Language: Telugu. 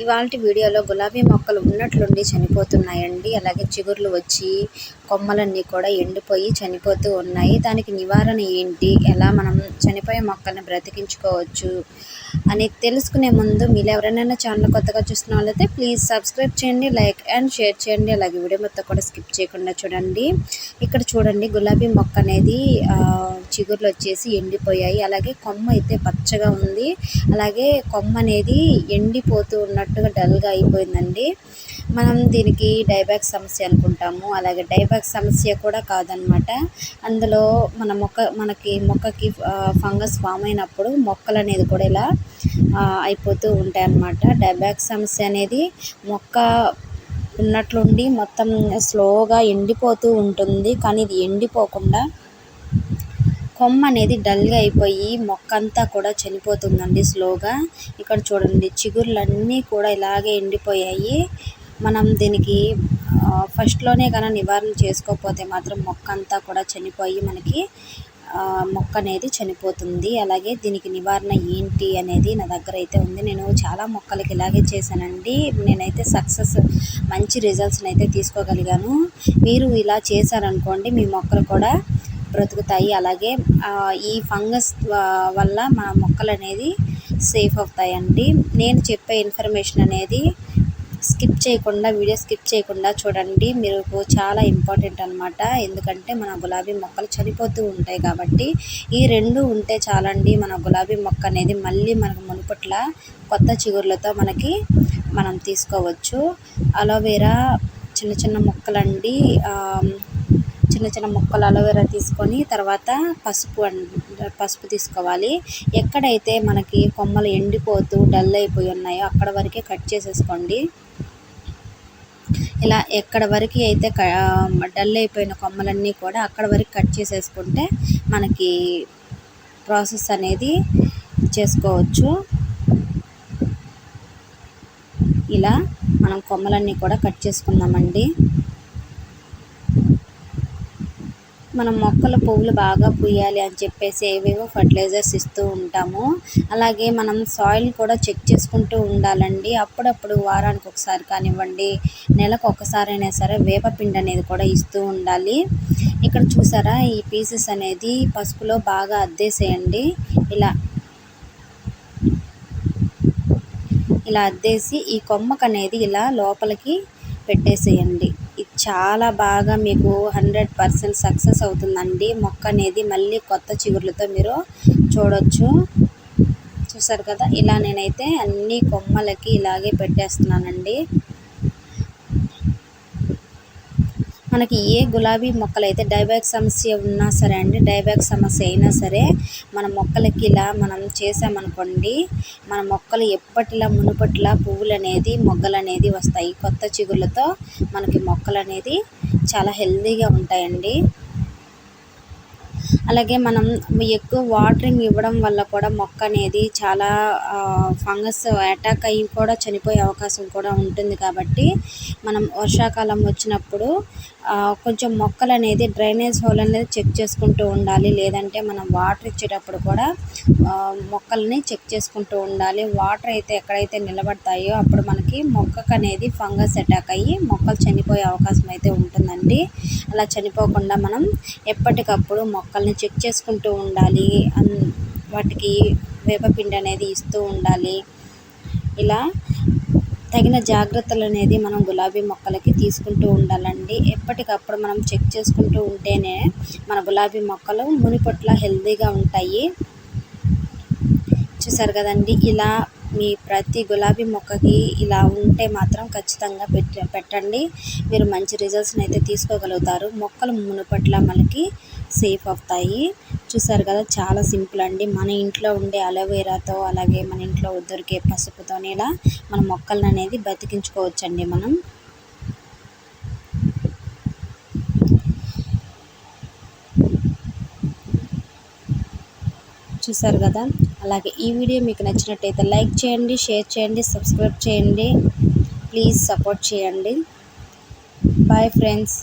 ఇవాళ వీడియోలో గులాబీ మొక్కలు ఉన్నట్లుండి చనిపోతున్నాయండి. అలాగే చిగుర్లు వచ్చి కొమ్మలన్నీ కూడా ఎండిపోయి చనిపోతూ ఉన్నాయి. దానికి నివారణ ఏంటి? ఎలా మనం చనిపోయే మొక్కల్ని బ్రతికించుకోవచ్చు అని తెలుసుకునే ముందు మీరు ఎవరైనా ఛానల్ కొత్తగా చూస్తున్న వాళ్ళైతే ప్లీజ్ సబ్స్క్రైబ్ చేయండి లైక్ అండ్ షేర్ చేయండి. అలాగే వీడియో మొత్తం కూడా స్కిప్ చేయకుండా చూడండి. ఇక్కడ చూడండి గులాబీ మొక్క అనేది ఆ, చిగుర్లు వచ్చేసి ఎండిపోయాయి. అలాగే కొమ్మ అయితే పచ్చగా ఉంది. అలాగే కొమ్మ అనేది ఎండిపోతూ ఉన్నట్టు కరెక్ట్గా డల్గా అయిపోయిందండి. మనం దీనికి డైబ్యాక్ సమస్య అనుకుంటాము. అలాగే డైబ్యాక్ సమస్య కూడా కాదనమాట. అందులో మన మొక్క మనకి మొక్కకి ఫంగస్ ఫామ్ అయినప్పుడు మొక్కలు అనేది కూడా ఇలా అయిపోతూ ఉంటాయి అన్నమాట డైబ్యాక్ సమస్య అనేది మొక్క ఉన్నట్లుండి మొత్తం స్లోగా ఎండిపోతూ ఉంటుంది. కానీ ఇది ఎండిపోకుండా కొమ్మ అనేది డల్గా అయిపోయి మొక్క అంతా కూడా చనిపోతుందండి స్లోగా. ఇక్కడ చూడండి చిగుర్లన్నీ కూడా ఇలాగే ఎండిపోయాయి. మనం దీనికి ఫస్ట్లోనే కన్నా నివారణ చేసుకోకపోతే మాత్రం మొక్క అంతా కూడా చనిపోయి మనకి మొక్క అనేది చనిపోతుంది. అలాగే దీనికి నివారణ ఏంటి అనేది నా దగ్గర అయితే ఉంది. నేను చాలా మొక్కలకి ఇలాగే చేశానండి. నేనైతే సక్సెస్ మంచి రిజల్ట్స్ని అయితే తీసుకోగలిగాను. మీరు ఇలా చేశారనుకోండి మీ మొక్కలు కూడా బ్రతుకుతాయి. అలాగే ఈ ఫంగస్ వల్ల మా మొక్కలు అనేది సేఫ్ అవుతాయండి. నేను చెప్పే ఇన్ఫర్మేషన్ అనేది స్కిప్ చేయకుండా వీడియో స్కిప్ చేయకుండా చూడండి. మీకు చాలా ఇంపార్టెంట్ అనమాట ఎందుకంటే మన గులాబీ మొక్కలు చనిపోతూ ఉంటాయి కాబట్టి ఈ రెండు ఉంటే చాలండి మన గులాబీ మొక్క అనేది మళ్ళీ మనకు మునుపట్ల కొత్త చిగుర్లతో మనకి మనం తీసుకోవచ్చు. అలోవెరా చిన్న చిన్న మొక్కలండి. చిన్న చిన్న ముక్కలు అలోవెరా తీసుకొని తర్వాత పసుపు అన్- పసుపు తీసుకోవాలి. ఎక్కడైతే మనకి కొమ్మలు ఎండిపోతూ డల్ అయిపోయి ఉన్నాయో అక్కడ వరకే కట్ చేసేసుకోండి. ఇలా ఎక్కడ వరకు అయితే క- డల్ అయిపోయిన కొమ్మలన్నీ కూడా అక్కడ వరకు కట్ చేసేసుకుంటే మనకి ప్రాసెస్ అనేది చేసుకోవచ్చు. ఇలా మనం కొమ్మలన్నీ కూడా కట్ చేసుకుందామండి. మనం మొక్కల పువ్వులు బాగా పూయాలి అని చెప్పేసి ఏవేవో ఫర్టిలైజర్స్ ఇస్తూ ఉంటాము. అలాగే మనం సాయిల్ కూడా చెక్ చేసుకుంటూ ఉండాలండి. అప్పుడప్పుడు వారానికి ఒకసారి కానివ్వండి నెలకు ఒకసారి అయినా సరే వేపపిండి అనేది కూడా ఇస్తూ ఉండాలి. ఇక్కడ చూసారా ఈ పీసెస్ అనేది పసుపులో బాగా అద్దేసేయండి. ఇలా ఇలా అద్దేసి ఈ కొమ్మకు అనేది ఇలా లోపలికి పెట్టేసేయండి. చాలా బాగా మీకు హండ్రెడ్ పర్సెంట్ సక్సెస్ అవుతుందండి. మొక్క అనేది మళ్ళీ కొత్త చిగుర్లతో మీరు చూడొచ్చు. చూసారు కదా? ఇలా నేనైతే అన్ని కొమ్మలకి ఇలాగే పెట్టేస్తున్నానండి. మనకి ఏ గులాబీ మొక్కలైతే డైబ్యాక్ సమస్య ఉన్నా సరే అండి డైబ్యాక్ సమస్య అయినా సరే మన మొక్కలకి ఇలా మనం చేసామనుకోండి మన మొక్కలు ఎప్పటిలా మునుపటిలా పువ్వులు అనేది మొగ్గలు అనేది వస్తాయి. కొత్త చిగుళ్ళతో మనకి మొక్కలు అనేది చాలా హెల్దీగా ఉంటాయండి. అలాగే మనం ఎక్కువ వాటరింగ్ ఇవ్వడం వల్ల కూడా మొక్క అనేది చాలా ఫంగస్ అటాక్ అయ్యి కూడా చనిపోయే అవకాశం కూడా ఉంటుంది కాబట్టి మనం వర్షాకాలం వచ్చినప్పుడు కొంచెం మొక్కలు అనేది డ్రైనేజ్ హోల్ అనేది చెక్ చేసుకుంటూ ఉండాలి. లేదంటే మనం వాటర్ ఇచ్చేటప్పుడు కూడా మొక్కల్ని చెక్ చేసుకుంటూ ఉండాలి. వాటర్ అయితే ఎక్కడైతే నిలబడతాయో అప్పుడు మనకి మొక్కకు అనేది ఫంగస్ అటాక్ అయ్యి మొక్కలు చనిపోయే అవకాశం అయితే ఉంటుందండి. అలా చనిపోకుండా మనం ఎప్పటికప్పుడు మొక్కల్ని చెక్ చేసుకుంటూ ఉండాలి. అన్ వాటికి వేపపిండి అనేది ఇస్తూ ఉండాలి. ఇలా తగిన జాగ్రత్తలు అనేది మనం గులాబీ మొక్కలకి తీసుకుంటూ ఉండాలండి. ఎప్పటికప్పుడు మనం చెక్ చేసుకుంటూ ఉంటేనే మన గులాబీ మొక్కలు మునిపట్ల హెల్తీగా ఉంటాయి. చూసారు కదండి ఇలా మీ ప్రతి గులాబీ మొక్కకి ఇలా ఉంటే మాత్రం ఖచ్చితంగా పెట్టండి. మీరు మంచి రిజల్ట్స్ని అయితే తీసుకోగలుగుతారు. మొక్కలు మునుపట్ల మనకి సేఫ్ అవుతాయి. చూసారు కదా చాలా సింపుల్ అండి. మన ఇంట్లో ఉండే అలోవెరాతో అలాగే మన ఇంట్లో దొరికే పసుపుతోనే ఇలా మన మొక్కలను అనేది బతికించుకోవచ్చండి మనం. చూసారు కదా? అలాగే ఈ వీడియో మీకు నచ్చినట్టయితే లైక్ చేయండి షేర్ చేయండి సబ్స్క్రైబ్ చేయండి. ప్లీజ్ సపోర్ట్ చేయండి. Bye friends